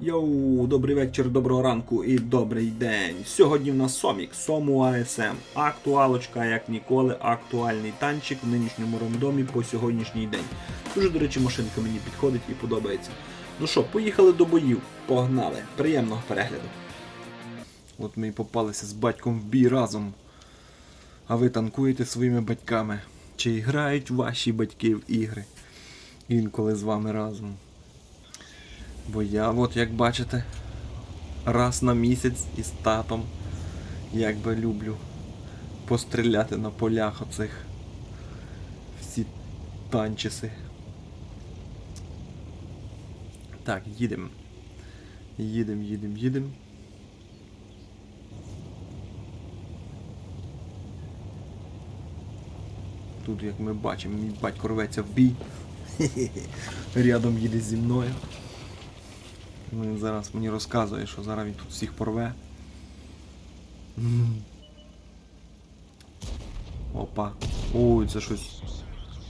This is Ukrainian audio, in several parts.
Йоу, добрий вечір, доброго ранку і добрий день. Сьогодні в нас Сомік, Сому АСМ. Актуалочка, як ніколи, актуальний танчик в нинішньому рандомі по сьогоднішній день. Дуже, до речі, машинка мені підходить і подобається. Ну що, поїхали до боїв. Погнали. Приємного перегляду. От ми і попалися з батьком в бій разом. А ви танкуєте своїми батьками. Чи грають ваші батьки в ігри? Інколи з вами разом. Бо я, от як бачите, раз на місяць із татом як би люблю постріляти на полях оцих всі танчиси. Так, їдемо. Їдемо, їдемо, їдемо. Тут, як ми бачимо, мій батько рветься в бій. Рядом їде зі мною. Він зараз мені розказує, що зараз він тут всіх порве. Опа. Ой, це щось.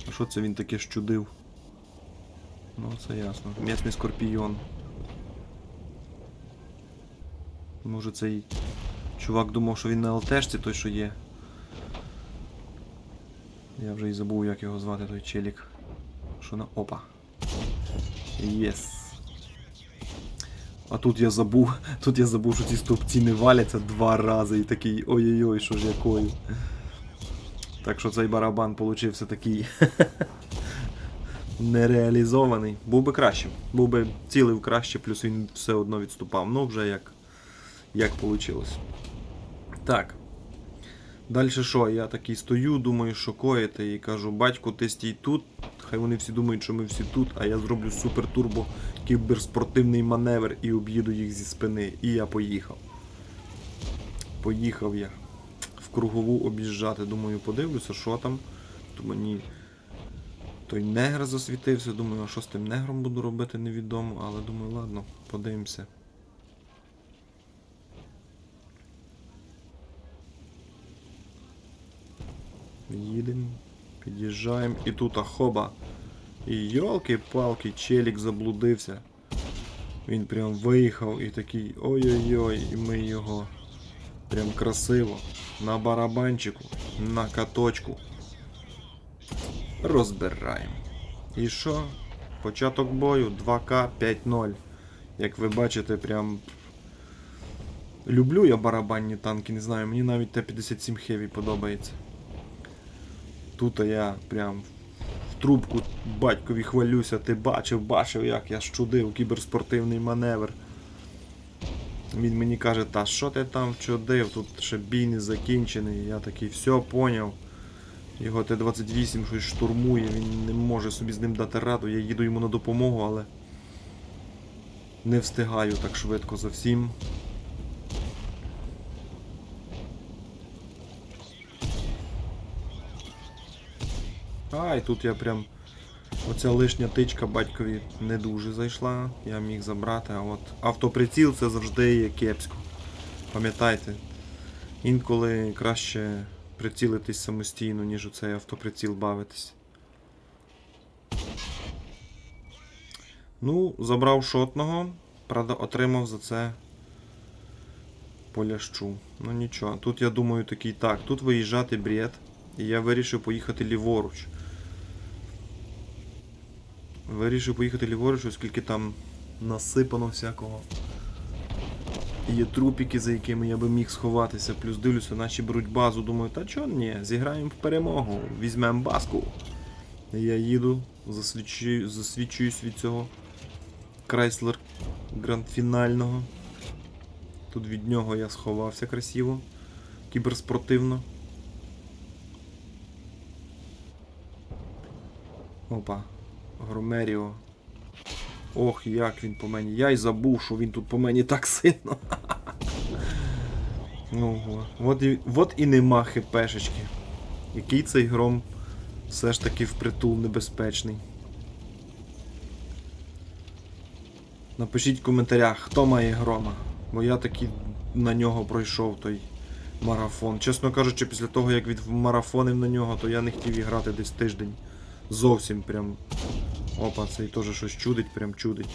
А що це він таке щудив? Ну, це ясно. М'ясний скорпійон. Може цей чувак думав, що він на ЛТшці той, що є. Я вже і забув, як його звати той челік. Що на. Опа. Єс. А тут я забув, тут я забув, що ці стовпці не валяться два рази і такий ой-ой-ой, що ж якою. Так що цей барабан получився такий нереалізований. Був би краще. Був би цілив краще, плюс він все одно відступав. Ну вже як, як вийшло. Так. Далі що? Я такий стою, думаю, що коїти, і кажу, батько, ти стій тут. Хай вони всі думають, що ми всі тут, а я зроблю супер турбо кіберспортивний маневр і об'їду їх зі спини. І я поїхав. Поїхав я в кругову об'їжджати. Думаю, подивлюся, що там. То мені той негр засвітився. Думаю, а що з тим негром буду робити, невідомо, але думаю, ладно, подивимося. Їдемо, під'їжджаємо і тут ахоба. І йолки-палки, челік заблудився. Він прям виїхав і такий ой-ой-ой, і ми його прям красиво на барабанчику, на каточку розбираємо. І що? Початок бою 2К 5-0. Як ви бачите, прям. Люблю я барабанні танки, не знаю, мені навіть Т-57 Heavy подобається. Тут я прям в трубку батькові хвалюся, ти бачив, бачив, як я щудив кіберспортивний маневр. Він мені каже, та що ти там вчудив, тут ще бій не закінчений. Я такий, все поняв. Його Т-28 щось штурмує, він не може собі з ним дати раду. Я їду йому на допомогу, але не встигаю так швидко за всім. Ай, тут я прям. Оця лишня тичка батькові не дуже зайшла, я міг забрати, а от автоприціл це завжди є кепсько. Пам'ятайте, інколи краще прицілитись самостійно, ніж у цей автоприціл бавитись. Ну, забрав шотного, правда, отримав за це полящу. Ну нічого, тут я думаю такий так, тут виїжджати бред, і я вирішив поїхати ліворуч. Вирішив поїхати ліворуч, оскільки там насипано всякого. Є трупіки, за якими я би міг сховатися, плюс дивлюся, наші беруть базу, думаю, та чо ні, зіграємо в перемогу, візьмемо баску. Я їду, засвідчую, засвідчуюсь від цього Крайслер грандфінального. Тут від нього я сховався красиво, кіберспортивно. Опа, Громеріо. Ох, як він по мені. Я й забув, що він тут по мені так сильно. Ого. От і, от і нема хпшечки. Який цей гром все ж таки впритул небезпечний. Напишіть в коментарях, хто має грома. Бо я таки на нього пройшов той марафон. Чесно кажучи, після того як від марафонив на нього, то я не хотів іграти десь тиждень. Зовсім прям. Опа, цей теж щось чудить, прям чудить.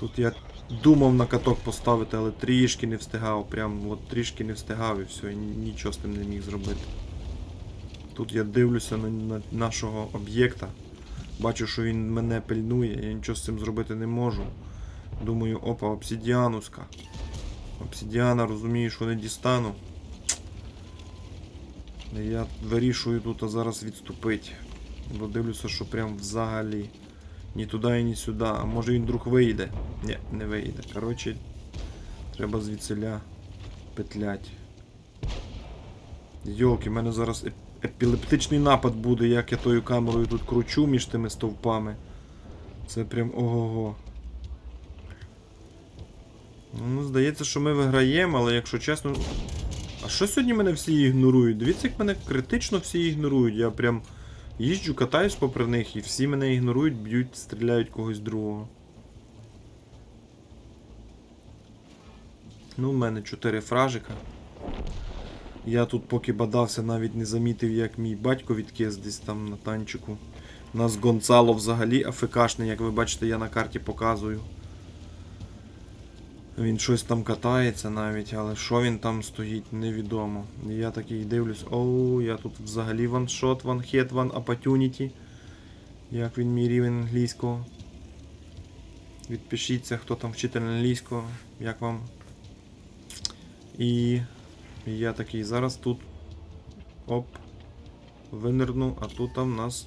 Тут я Думав на каток поставити, але трішки не встигав. Прям от трішки не встигав і все, і нічого з тим не міг зробити. Тут я дивлюся на, на нашого об'єкта. Бачу, що він мене пильнує, я нічого з цим зробити не можу. Думаю, опа, обсидіануска. Обсидіана, розумію, що не дістану. Я вирішую тут зараз відступити. Бо дивлюся, що прям взагалі. Ні туди ні сюди. А може він вдруг вийде? Ні, не вийде. Коротше, треба звідсиля петлять. Йолки, в мене зараз епілептичний напад буде, як я тою камерою тут кручу між тими стовпами. Це прям ого-го. Ну, здається, що ми виграємо, але якщо чесно. А що сьогодні мене всі ігнорують? Дивіться, як мене критично всі ігнорують. Я прям їжджу, катаюсь попри них, і всі мене ігнорують, б'ють, стріляють когось другого. Ну, в мене 4 фражика. Я тут поки бадався, навіть не замітив, як мій батько відкис десь там на танчику. У нас Гонцало взагалі АФКшний, як ви бачите, я на карті показую. Він щось там катається навіть, але що він там стоїть, невідомо. Я такий дивлюсь, оу, я тут взагалі ваншот, ванхет, ван opportunity. Як він мій рівень англійського. Відпишіться, хто там вчитель англійського, як вам. І я такий зараз тут. Оп. Винирну, а тут там в нас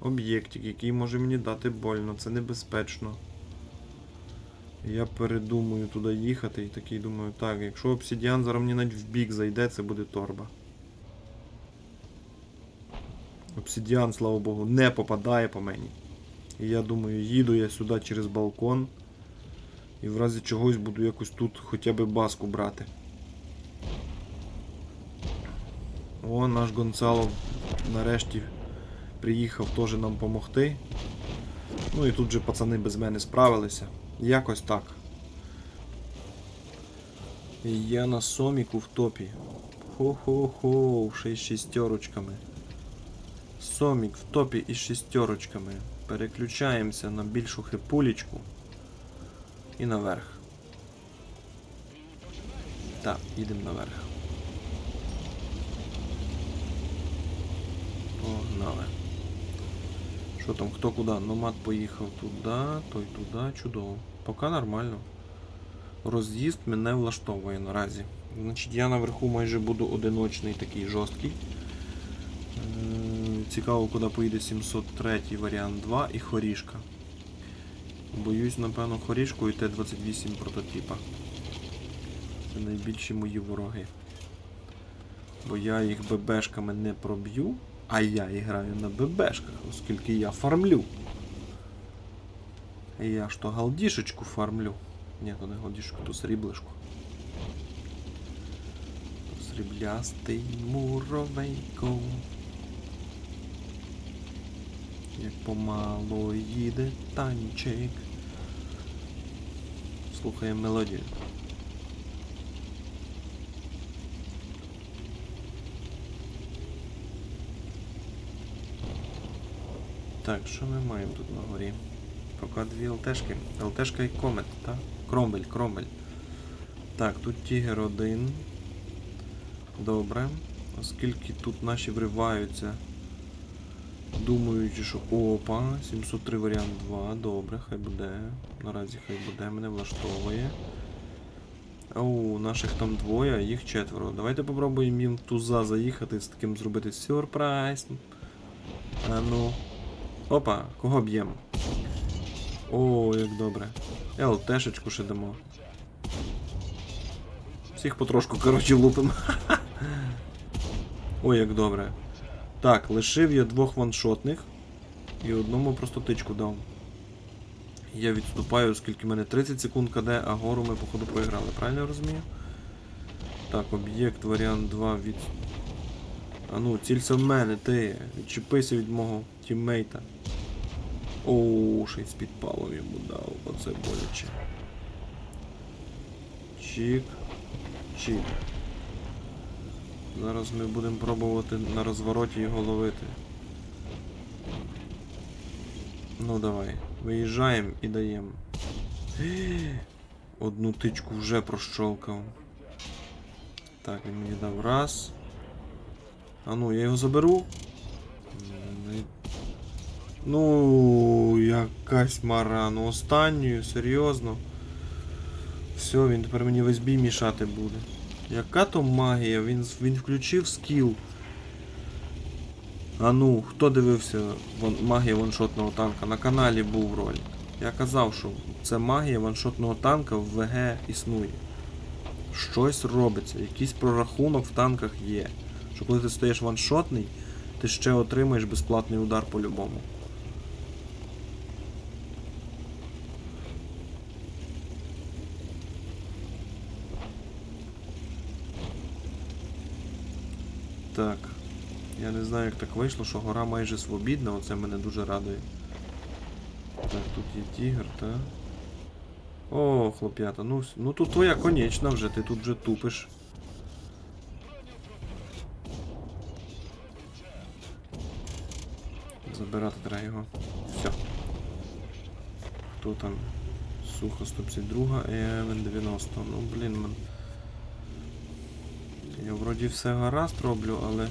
об'єктик, який може мені дати больно. Це небезпечно. Я передумую туди їхати і такий думаю, так, якщо обсидіан зараз мені навіть в бік зайде, це буде торба. Обсидіан, слава Богу, не попадає по мені. І я думаю, їду я сюди через балкон. І в разі чогось буду якось тут хоча б баску брати. О, наш Гонцало нарешті приїхав теж нам допомогти. Ну і тут же пацани без мене справилися. Якось так. Я на Соміку в топі. Хо-хо-хо, ще й з шістерочками. Сомік в топі із шістерочками. Переключаємося на більшу хипулечку. І наверх. Так, їдемо наверх. Погнали. Що там, хто куди? Номад поїхав туди, той туди, чудово. Поки нормально. Роз'їзд мене влаштовує наразі. Значить, я наверху майже буду одиночний такий жорсткий. Е, Цікаво, куди поїде 703 варіант 2 і хорішка. Боюсь, напевно, хорішку і Т-28 прототипа. Це найбільші мої вороги. Бо я їх ББшками не проб'ю, а я граю на ББшках, оскільки я фармлю. Я ж то галдішечку фармлю. Ні, то не галдішку, то сріблишку. То сріблястий муровейко. Як помало їде танчик. Слухаємо мелодію. Так, що ми маємо тут на горі? Поки дві ЛТшки. ЛТшка і комет, так? Кромбель, кромбель. Так, тут Тігер один. Добре. Оскільки тут наші вриваються. Думаючи, що опа, 703 варіант 2, добре, хай буде. Наразі хай буде, мене влаштовує. Оу, наших там двоє, а їх четверо. Давайте попробуємо їм туза заїхати з таким зробити сюрприз. А ну. Опа, кого б'ємо? О, як добре. ЛТшечку ще дамо. Всіх потрошку, коротше, лупимо. Ой, як добре. Так, лишив я двох ваншотних і одному просто тичку дав. Я відступаю, оскільки в мене 30 секунд КД, а гору ми, походу, проіграли. Правильно я розумію? Так, об'єкт, варіант 2 від. А ну, цілься в мене, ти. Відчепися від мого тіммейта. Ще й з підпалом йому дав, оце боляче. Чік. Чік. Зараз ми будемо пробувати на розвороті його ловити. Ну давай. Виїжджаємо і даємо. Одну тичку вже прощолкав. Так, він мені дав раз. А ну, я його заберу. Ну, якась мара. Ну останньою, серйозно. Все, він тепер мені весь бій мішати буде. Яка то магія? Він, він включив скіл. А ну, хто дивився вон, магія ваншотного танка? На каналі був ролик. Я казав, що це магія ваншотного танка в ВГ існує. Щось робиться, якийсь прорахунок в танках є. Що коли ти стаєш ваншотний, ти ще отримаєш безплатний удар по-любому. Так. Я не знаю, як так вийшло, що гора майже свобідна, оце мене дуже радує. Так, тут є тігр, та. О, хлоп'ята, ну, ну тут твоя конечна вже, ти тут вже тупиш. Забирати треба його. Все. Хто там? Сухо 152 і Евен 90. Ну блін. Я вроді все гаразд роблю, але.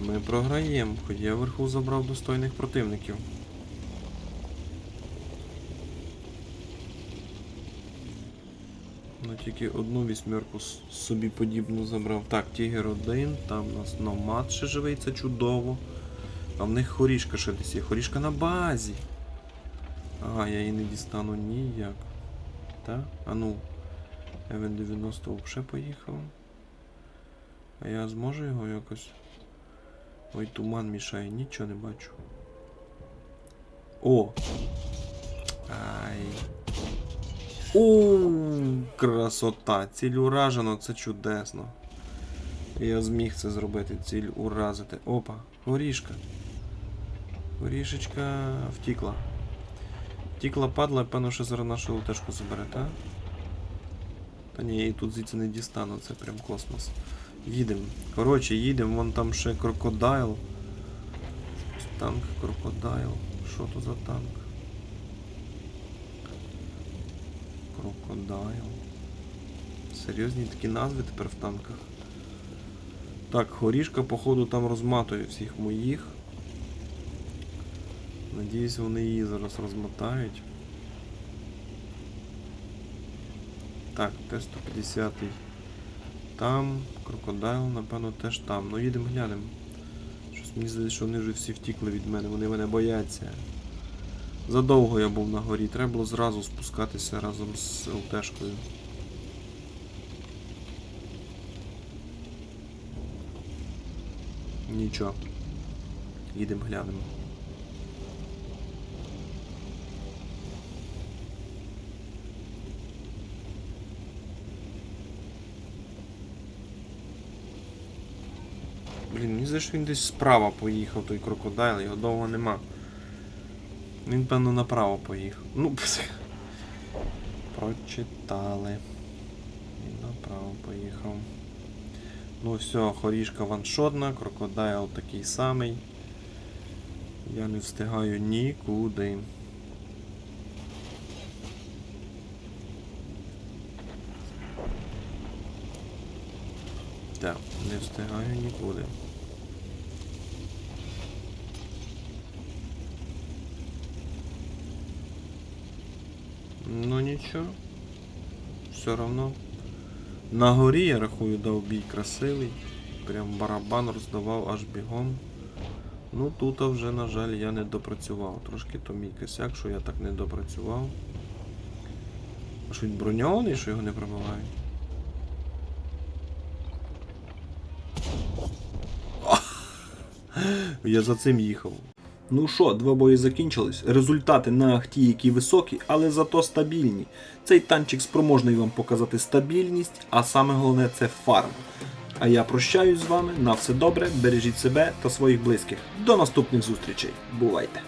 Ми програємо, хоч я вверху забрав достойних противників. Ну тільки одну вісьмерку собі подібну забрав. Так, Тігер один, там у нас Номад ще живий, це чудово. А в них хорішка ще десь є. Хорішка на базі. Ага, я її не дістану ніяк. Та? А ну. Евен 90 взагалі поїхав. А я зможу його якось. Ой, туман мішає, нічого не бачу. О! Ай. У, красота! Ціль уражено, це чудесно. Я зміг це зробити, ціль уразити. Опа, горішка. Горішечка втікла. Втікла, падла, певно, що зараз нашу лутешку забере, та? Та ні, я тут звідси не дістану, це прям космос. Їдемо. Коротше, їдемо, вон там ще крокодайл. Танк крокодайл. Що то за танк? Крокодайл. Серйозні такі назви тепер в танках. Так, горішка, походу, там розматує всіх моїх. Надіюсь, вони її зараз розмотають. Так, Т-150 там, крокодайл, напевно, теж там. Ну їдемо глянемо. Щось мені здається, що вони вже всі втікли від мене, вони мене бояться. Задовго я був на горі, треба було зразу спускатися разом з ЛТшкою. Нічого. Їдемо глянемо. Блін, мені здається, що він десь справа поїхав, той крокодайл, його довго нема. Він, певно, направо поїхав. Ну, прочитали. Він направо поїхав. Ну все, хорішка ваншотна, крокодайл такий самий. Я не встигаю нікуди. Так, не встигаю нікуди. Ну нічого. Все равно. На горі, я рахую, дав бій красивий. Прям барабан роздавав аж бігом. Ну тут вже, на жаль, я не допрацював. Трошки то мій косяк, що я так не допрацював. Що він броньований, що його не пробивають? Я за цим їхав. Ну що, два бої закінчились. Результати на ахті, які високі, але зато стабільні. Цей танчик спроможний вам показати стабільність, а саме головне це фарм. А я прощаюсь з вами. На все добре, бережіть себе та своїх близьких. До наступних зустрічей. Бувайте!